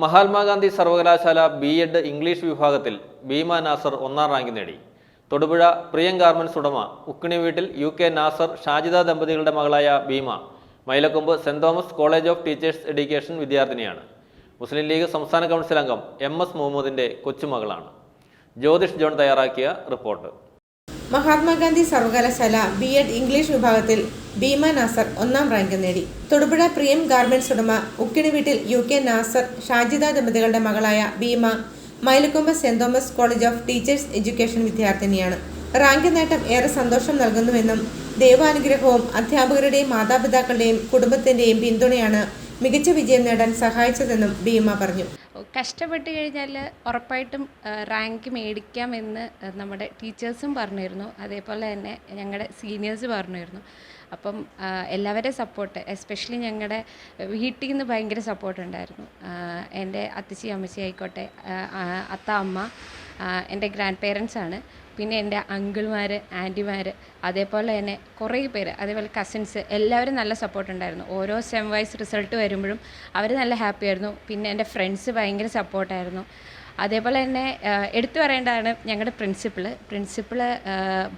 മഹാത്മാഗാന്ധി സർവകലാശാല B Ed English വിഭാഗത്തിൽ ഭീമ നാസർ ഒന്നാം റാങ്ക് നേടി. തൊടുപുഴ പ്രിയം ഗാർമെന്റ്സ് ഉടമ ഉക്കിണി വീട്ടിൽ യു കെ നാസർ ഷാജിദ ദമ്പതികളുടെ മകളായ Bhima Mylakkombu Saint Thomas college of teachers education വിദ്യാർത്ഥിനിയാണ്. മുസ്ലിം ലീഗ് സംസ്ഥാന കൗൺസിൽ അംഗം എം എസ് മുഹമ്മദിന്റെ കൊച്ചുമകളാണ്. ജ്യോതിഷ് ജോൺ തയ്യാറാക്കിയ റിപ്പോർട്ട്. മഹാത്മാഗാന്ധി സർവകലാശാല ബി എഡ് ഇംഗ്ലീഷ് വിഭാഗത്തിൽ ഭീമ നാസർ ഒന്നാം റാങ്ക് നേടി. തൊടുപുഴ പ്രിയം ഗാർമെന്റ്സ് ഉടമ ഉക്കിണി വീട്ടിൽ യു കെ നാസർ ഷാജിദ ദമ്പതികളുടെ മകളായ Bhima Mylakkombu Saint Thomas college of teachers education വിദ്യാർത്ഥിനിയാണ്. റാങ്ക് നേട്ടം ഏറെ സന്തോഷം നൽകുന്നുവെന്നും ദൈവാനുഗ്രഹവും അധ്യാപകരുടെയും മാതാപിതാക്കളുടെയും കുടുംബത്തിന്റെയും പിന്തുണയാണ് മികച്ച വിജയം നേടാൻ സഹായിച്ചതെന്നും ഭീമ പറഞ്ഞു. കഷ്ടപ്പെട്ട് കഴിഞ്ഞാൽ ഉറപ്പായിട്ടും റാങ്ക് മേടിക്കാമെന്ന് നമ്മുടെ ടീച്ചേഴ്സും പറഞ്ഞിരുന്നു. അതേപോലെ തന്നെ ഞങ്ങളുടെ സീനിയേഴ്സ് പറഞ്ഞിരുന്നു. അപ്പം എല്ലാവരുടെയും സപ്പോർട്ട് എസ്പെഷ്യലി ഞങ്ങളുടെ വീട്ടിൽ നിന്ന് ഭയങ്കര സപ്പോർട്ട് ഉണ്ടായിരുന്നു ആ, എന്റെ അത്തച്ചി അമ്മച്ചി ആയിക്കോട്ടെ അത്ത അമ്മ എന്റെ ഗ്രാൻഡ് പേരൻസ് ആണ് പിന്നെ എന്റെ അങ്കിൾമാർ ആന്റിമാർ അതേപോലെ തന്നെ കുറേ പേര് അതേപോലെ കസിൻസ് എല്ലാവരും നല്ല സപ്പോർട്ട് ഉണ്ടായിരുന്നു ഓരോ സെം വൈസ് റിസൾട്ട് വരുമ്പോഴും അവർ നല്ല ഹാപ്പി ആയിരുന്നു. പിന്നെ എന്റെ ഫ്രണ്ട്സ് ഭയങ്കര സപ്പോർട്ടായിരുന്നു. അതേപോലെ തന്നെ എടുത്തു പറയേണ്ടതാണ് ഞങ്ങളുടെ പ്രിൻസിപ്പിൾ പ്രിൻസിപ്പിൾ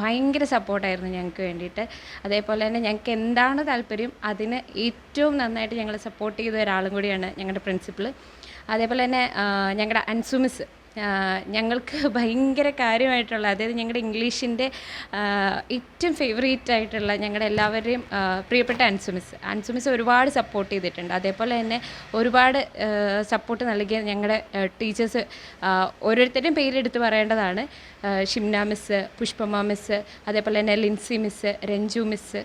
ഭയങ്കര സപ്പോർട്ടായിരുന്നു ഞങ്ങൾക്ക് വേണ്ടിയിട്ട്. അതേപോലെ തന്നെ ഞങ്ങൾക്ക് എന്താണ് താല്പര്യം അതിന് ഏറ്റവും നന്നായിട്ട് ഞങ്ങളെ സപ്പോർട്ട് ചെയ്ത ഒരാളും കൂടിയാണ് ഞങ്ങളുടെ പ്രിൻസിപ്പിൾ അതേപോലെ തന്നെ ഞങ്ങളുടെ അൻസു മിസ് ആഹ് ഞങ്ങൾക്ക് ഭയങ്കര കാര്യമായിട്ടുള്ള അതായത് ഞങ്ങളുടെ ഇംഗ്ലീഷിന്റെ ഏറ്റവും ഫേവറേറ്റ് ആയിട്ടുള്ള ഞങ്ങളുടെ എല്ലാവരുടെയും പ്രിയപ്പെട്ട അൻസുമിസ്. അൻസുമിസ് ഒരുപാട് സപ്പോർട്ട് ചെയ്തിട്ടുണ്ട്. അതേപോലെ തന്നെ ഒരുപാട് സപ്പോർട്ട് നൽകിയ ഞങ്ങളുടെ ടീച്ചേഴ്സ് ഓരോരുത്തരുടെയും പേരെടുത്ത് പറയേണ്ടതാണ്. ഷിംന മിസ് പുഷ്പമ മിസ് അതേപോലെ തന്നെ Lincy miss Ranju miss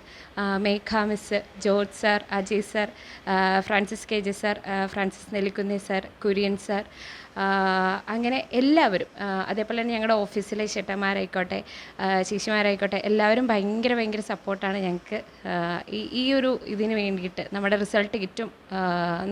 Megha miss George sir Ajay sir Francis K J sir Francis നെല്ലിക്കുന്നേ sir Kurian sir അങ്ങനെ എല്ലാവരും അതേപോലെ തന്നെ ഞങ്ങളുടെ ഓഫീസിലെ ചേട്ടന്മാരായിക്കോട്ടെ ശിശുമാരായിക്കോട്ടെ എല്ലാവരും ഭയങ്കര ഭയങ്കര സപ്പോർട്ടാണ് ഞങ്ങൾക്ക് ഈ ഈ ഒരു ഇതിന് വേണ്ടിയിട്ട് നമ്മുടെ റിസൾട്ട് കിറ്റും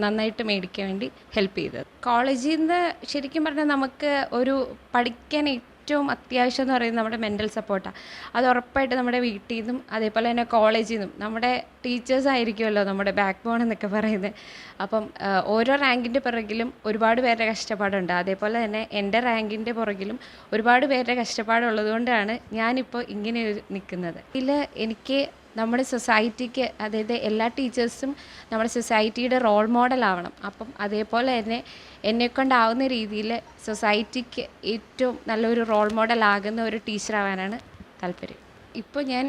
നന്നായിട്ട് മേടിക്കാൻ വേണ്ടി ഹെൽപ്പ് ചെയ്തത്. കോളേജിൽ നിന്ന് ശരിക്കും പറഞ്ഞാൽ നമുക്ക് ഒരു പഠിക്കാൻ ഏറ്റവും അത്യാവശ്യം എന്ന് പറയുന്നത് നമ്മുടെ മെന്റൽ സപ്പോർട്ടാണ് അത് ഉറപ്പായിട്ട് നമ്മുടെ വീട്ടിൽ നിന്നും അതേപോലെ തന്നെ കോളേജിൽ നിന്നും നമ്മുടെ ടീച്ചേഴ്സ് ആയിരിക്കുമല്ലോ നമ്മുടെ ബാക്ക് ബോൺ എന്നൊക്കെ പറയുന്നത്. അപ്പം ഓരോ റാങ്കിന്റെ പുറകിലും ഒരുപാട് പേരുടെ കഷ്ടപ്പാടുണ്ട്. അതേപോലെ തന്നെ എന്റെ റാങ്കിന്റെ പുറകിലും ഒരുപാട് പേരുടെ കഷ്ടപ്പാടുള്ളതുകൊണ്ടാണ് ഞാനിപ്പോൾ ഇങ്ങനെ നിൽക്കുന്നത്. ഇതിൽ എനിക്ക് നമ്മുടെ സൊസൈറ്റിക്ക് അതായത് എല്ലാ ടീച്ചേഴ്സും നമ്മുടെ സൊസൈറ്റിയുടെ റോൾ മോഡൽ ആവണം. അപ്പം അതേപോലെ തന്നെ എന്നെക്കൊണ്ടാവുന്ന രീതിയിൽ സൊസൈറ്റിക്ക് ഏറ്റവും നല്ലൊരു റോൾ മോഡൽ ആകുന്ന ഒരു ടീച്ചറാവാനാണ് താല്പര്യം. ഇപ്പോൾ ഞാൻ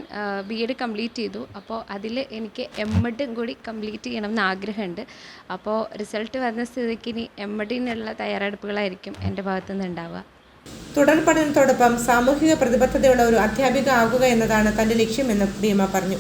ബി എഡ് കംപ്ലീറ്റ് ചെയ്തു. അപ്പോൾ അതിൽ എനിക്ക് എം എഡും കൂടി കംപ്ലീറ്റ് ചെയ്യണം എന്ന് ആഗ്രഹമുണ്ട്. അപ്പോൾ റിസൾട്ട് വരുന്ന സ്ഥിതിക്ക് ഇനി എം എഡിനുള്ള തയ്യാറെടുപ്പുകളായിരിക്കും എന്റെ ഭാഗത്തുനിന്ന് ഉണ്ടാവുക തുടർ പഠനത്തോടൊപ്പം സാമൂഹിക പ്രതിബദ്ധതയുള്ള ഒരു അധ്യാപിക ആകുക എന്നതാണ് തന്റെ ലക്ഷ്യമെന്ന് ഭീമ പറഞ്ഞു.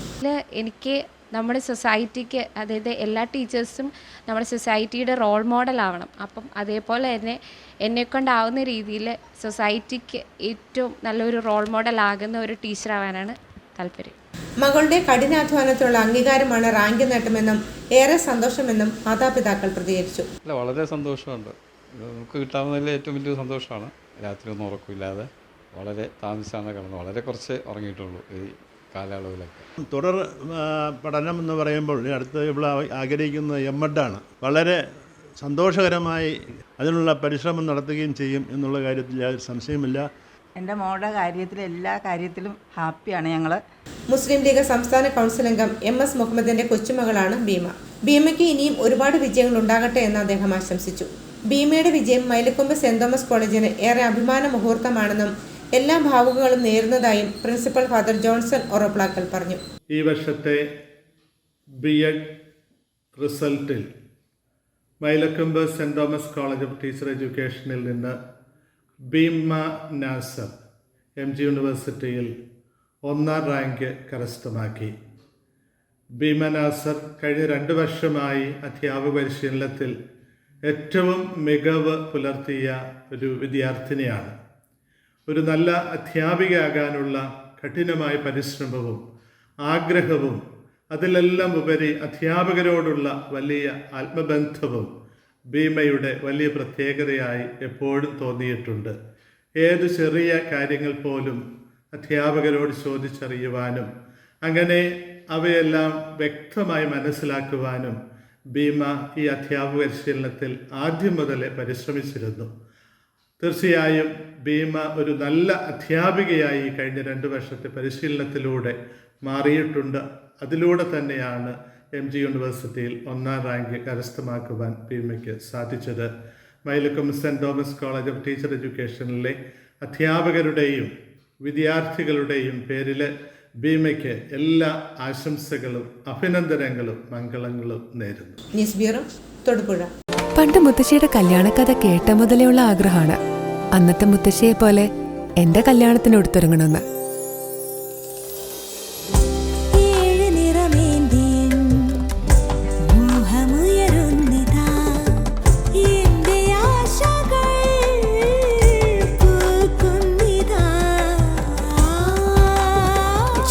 എനിക്ക് നമ്മുടെ സൊസൈറ്റിക്ക് അതായത് എല്ലാ ടീച്ചേഴ്സും നമ്മുടെ സൊസൈറ്റിയുടെ റോൾ മോഡൽ ആവണം. അപ്പം അതേപോലെ തന്നെ എന്നെക്കൊണ്ടാവുന്ന രീതിയിൽ സൊസൈറ്റിക്ക് ഏറ്റവും നല്ലൊരു റോൾ മോഡൽ ആകുന്ന ഒരു ടീച്ചറാവാനാണ് താല്പര്യം. മകളുടെ കഠിനാധ്വാനത്തിനുള്ള അംഗീകാരമാണ് റാങ്ക് നേട്ടമെന്നും ഏറെ സന്തോഷമെന്നും മാതാപിതാക്കൾ പ്രതികരിച്ചു. വളരെ സന്തോഷമുണ്ട്. നമുക്ക് കിട്ടാവുന്നതിൽ ഏറ്റവും വലിയ സന്തോഷമാണ്. രാത്രി ഒന്നും ഉറക്കമില്ലാതെ വളരെ താമസിച്ചാണ് കിടന്നത്. വളരെ കുറച്ച് ഉറങ്ങിയിട്ടുള്ളൂ ഈ കാലയളവിലൊക്കെ. തുടർ പഠനം എന്ന് പറയുമ്പോൾ അടുത്ത ഇവിടെ ആഗ്രഹിക്കുന്ന എം എഡാണ് വളരെ സന്തോഷകരമായി അതിനുള്ള പരിശ്രമം നടത്തുകയും ചെയ്യും എന്നുള്ള കാര്യത്തിൽ യാതൊരു സംശയമില്ല എന്റെ മോളുടെ കാര്യത്തിൽ എല്ലാ കാര്യത്തിലും ഹാപ്പിയാണ് ഞങ്ങൾ മുസ്ലിം ലീഗ് സംസ്ഥാന കൗൺസിൽ അംഗം എം എസ് മുഹമ്മദിന്റെ കൊച്ചുമകളാണ് ഭീമ. ഭീമയ്ക്ക് ഇനിയും ഒരുപാട് വിജയങ്ങൾ ഉണ്ടാകട്ടെ എന്ന് അദ്ദേഹം ആശംസിച്ചു. ഭീമയുടെ വിജയം മൈലക്കൊമ്പ് സെന്റ് തോമസ് കോളേജിന് ഏറെ അഭിമാന മുഹൂർത്തമാണെന്നും എല്ലാ ഭാവുകളും നേരുന്നതായും പ്രിൻസിപ്പൽ ഫാദർ ജോൺസൺ ഒറപ്ലാക്കൽ പറഞ്ഞു. ഈ വർഷത്തെ B Ed റിസൾട്ടിൽ Mylakkombu Saint Thomas college of teacher എഡ്യൂക്കേഷനിൽ നിന്ന് ഭീമ നാസർ എം ജി യൂണിവേഴ്സിറ്റിയിൽ ഒന്നാം റാങ്ക് കരസ്ഥമാക്കി. ഭീമ നാസർ കഴിഞ്ഞ രണ്ട് വർഷമായി അധ്യാപക പരിശീലനത്തിൽ ഏറ്റവും മികവ് പുലർത്തിയ ഒരു വിദ്യാർത്ഥിനിയാണ്. ഒരു നല്ല അധ്യാപികയാകാനുള്ള കഠിനമായ പരിശ്രമവും ആഗ്രഹവും അതിലെല്ലാം ഉപരി അധ്യാപകരോടുള്ള വലിയ ആത്മബന്ധവും ഭീമയുടെ വലിയ പ്രത്യേകതയായി എപ്പോഴും തോന്നിയിട്ടുണ്ട്. ഏത് ചെറിയ കാര്യങ്ങൾ പോലും അധ്യാപകരോട് ചോദിച്ചറിയുവാനും അങ്ങനെ അവയെല്ലാം വ്യക്തമായി മനസ്സിലാക്കുവാനും ഭീമ ഈ അധ്യാപക പരിശീലനത്തിൽ ആദ്യം മുതലേ പരിശ്രമിച്ചിരുന്നു. തീർച്ചയായും ഭീമ ഒരു നല്ല അധ്യാപികയായി കഴിഞ്ഞ രണ്ട് വർഷത്തെ പരിശീലനത്തിലൂടെ മാറിയിട്ടുണ്ട്. അതിലൂടെ തന്നെയാണ് എം ജി യൂണിവേഴ്സിറ്റിയിൽ ഒന്നാം റാങ്ക് കരസ്ഥമാക്കുവാൻ ഭീമയ്ക്ക് സാധിച്ചത്. Mylakkam Saint Thomas college of teacher എഡ്യൂക്കേഷനിലെ അധ്യാപകരുടെയും വിദ്യാർത്ഥികളുടെയും പേരിൽ ഭീമയ്ക്ക് എല്ലാ ആശംസകളും അഭിനന്ദനങ്ങളും മംഗളങ്ങളും നേരുന്നു. News bureau Thodupuzha. പണ്ട് മുത്തശ്ശിയുടെ കല്യാണക്കഥ കേട്ട മുതലേ ഉള്ള ആഗ്രഹമാണ്. അന്നത്തെ മുത്തശ്ശിയെ പോലെ എന്റെ കല്യാണത്തിന് എടുത്തൊരുങ്ങണമെന്ന്